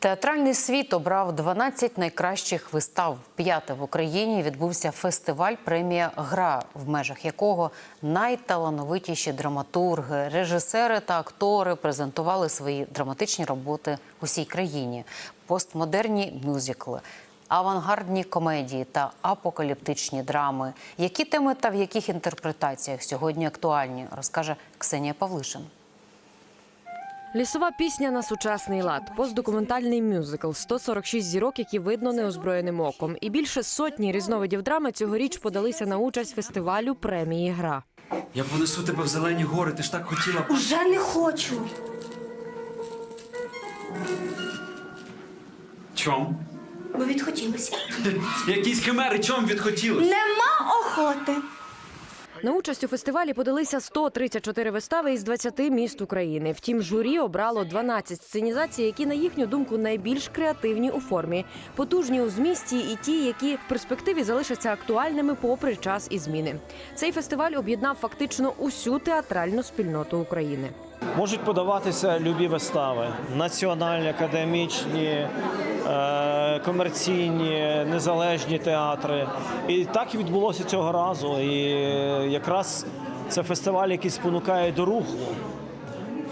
Театральний світ обрав 12 найкращих вистав. П'яте в Україні відбувся фестиваль премія Гра, в межах якого найталановитіші драматурги, режисери та актори презентували свої драматичні роботи усій країні, постмодерні мюзикли. Авангардні комедії та апокаліптичні драми. Які теми та в яких інтерпретаціях сьогодні актуальні, розкаже Ксенія Павлишин. Лісова пісня на сучасний лад, постдокументальний мюзикл, 146 зірок, які видно неозброєним оком, і більше сотні різновидів драми цьогоріч подалися на участь фестивалю премії Гра. Я понесу тебе в зелені гори, ти ж так хотіла. Уже не хочу. Чом? Бо відхотілося. Якісь химери, чом відхотілось? Нема охоти. На участь у фестивалі подалися 134 вистави із 20 міст України. Втім, журі обрало 12 сценізацій, які, на їхню думку, найбільш креативні у формі, потужні у змісті і ті, які в перспективі залишаться актуальними попри час і зміни. Цей фестиваль об'єднав фактично усю театральну спільноту України. Можуть подаватися любі вистави: національні, академічні, комерційні, незалежні театри. І так і відбулося цього разу. І якраз це фестиваль, який спонукає до руху.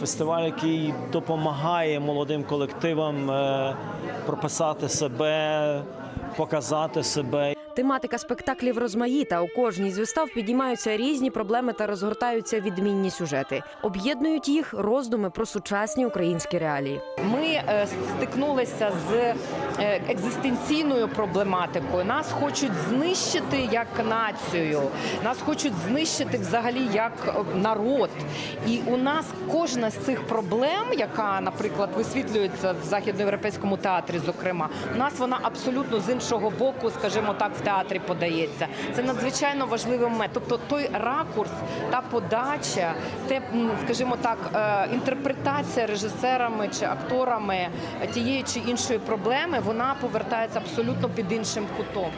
Фестиваль, який допомагає молодим колективам е, прописати себе, показати себе. Тематика спектаклів розмаїта. У кожній з вистав підіймаються різні проблеми та розгортаються відмінні сюжети. Об'єднують їх роздуми про сучасні українські реалії. Ми е, стикнулися з е, екзистенційною проблематикою. Нас хочуть знищити як націю, нас хочуть знищити взагалі як е, народ. І у нас кожна з цих проблем, яка, наприклад, висвітлюється в західноєвропейському театрі, зокрема, у нас вона абсолютно з іншого боку, скажімо так, в театрі подається. Це надзвичайно важливий момент. Тобто той ракурс, та подача, те, скажімо так, е, інтерпретація режисерами чи акторами тієї чи іншої проблеми, вона повертається абсолютно під іншим кутом.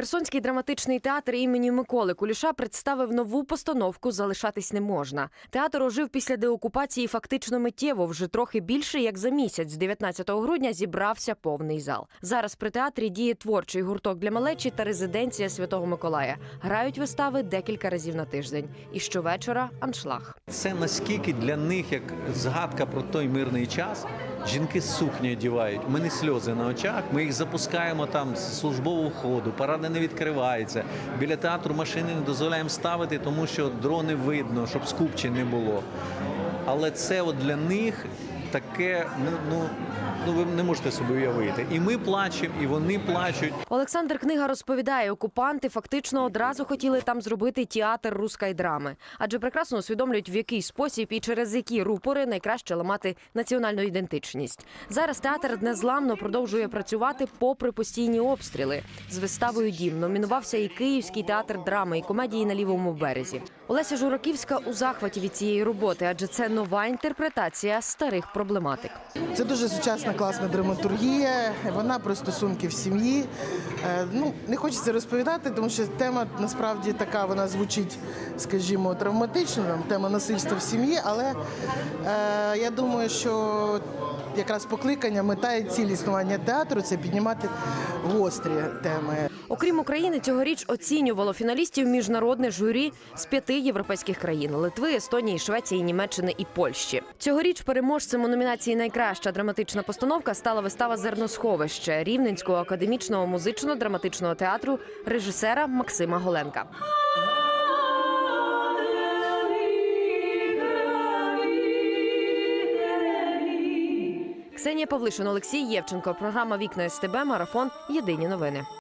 Херсонський драматичний театр імені Миколи Куліша представив нову постановку Залишатись не можна. Театр ожив після деокупації фактично миттєво. Вже трохи більше як за місяць, з 19 грудня, зібрався повний зал. Зараз при театрі діє творчий гурток для малечі та резиденція Святого Миколая. Грають вистави декілька разів на тиждень. І щовечора аншлаг. Це наскільки для них як згадка про той мирний час. Жінки сукні одівають. у мене сльози на очах. Ми їх запускаємо там з службового ходу, паради не відкриваються. Біля театру машини не дозволяємо ставити, тому що дрони видно, щоб скупчень не було. Але це от для них таке, ну, ну, ну ви не можете собі уявити. І ми плачемо, і вони плачуть. Олександр Книга розповідає, окупанти фактично одразу хотіли там зробити театр руської драми, адже прекрасно усвідомлюють, в який спосіб і через які рупори найкраще ламати національну ідентичність. Зараз театр незламно продовжує працювати попри постійні обстріли. З виставою Дім номінувався і Київський театр драми і комедії на лівому березі. Олеся Жураківська у захваті від цієї роботи, адже це нова інтерпретація старих проблематик. Це дуже сучасна класна драматургія. Вона про стосунки в сім'ї. Е, Ну не хочеться розповідати, тому що тема насправді така вона звучить, скажімо, травматично. Тема насильства в сім'ї. Але е, я думаю, що якраз покликання, мета і ціль існування театру це піднімати гострі теми. Окрім України, цьогоріч оцінювало фіналістів міжнародне журі з п'яти європейських країн: Литви, Естонії, Швеції, Німеччини і Польщі. Цьогоріч переможцем у номінації Найкраща драматична постановка стала вистава Зерносховище Рівненського академічного музично-драматичного театру режисера Максима Голенка. Ксенія Павлишин, Олексій Євченко. Програма Вікна СТБ. Марафон. Єдині новини.